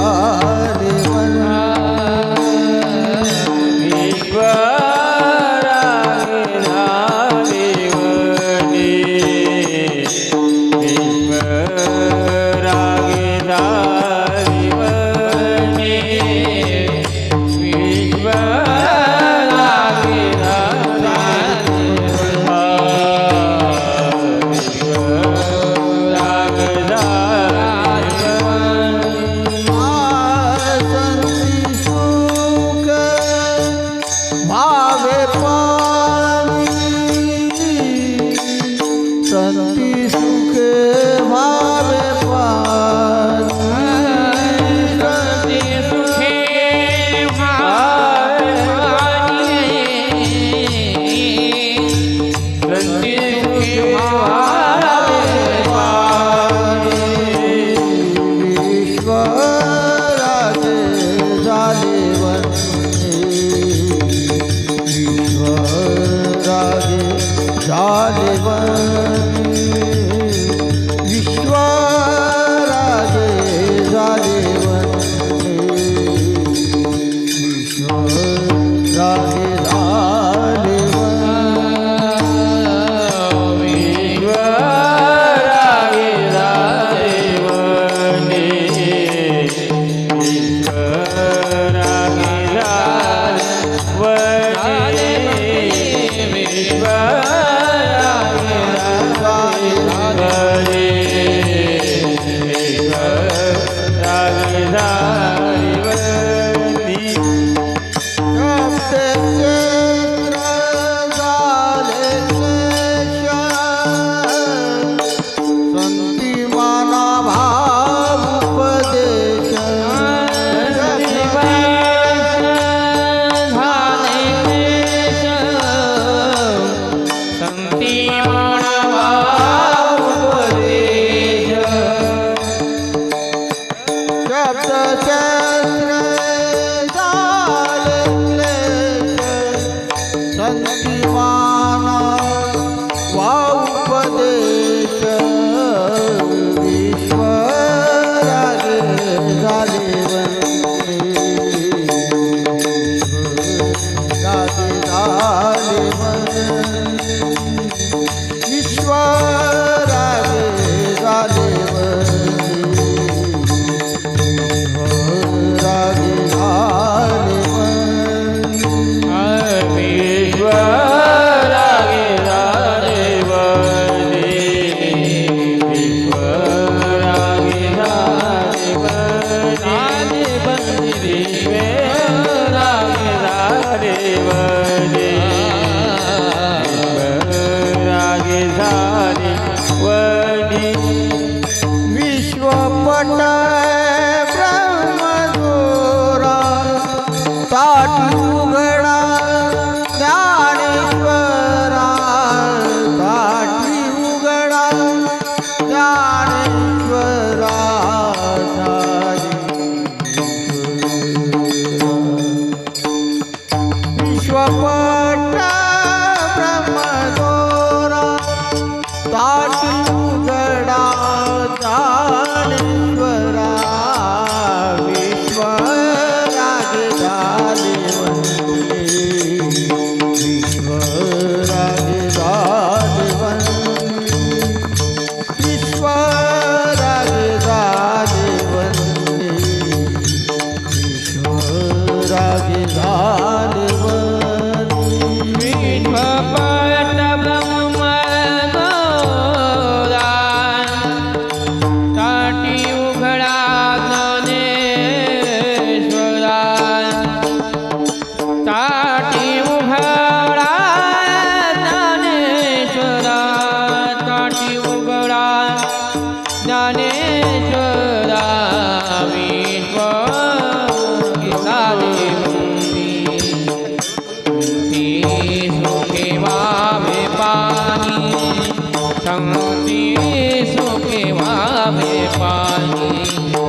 Ah. sun संतिमाना वाउपदेश विश्वराजे झाले राजे झाले विश्वपट ब्रह्मदोरा ताट उघडा ज्ञानेश्वरा ताटी उघडा ज्ञानेश्वरा विश्वपट ब्रह्मदोरा ताटी पाएंगे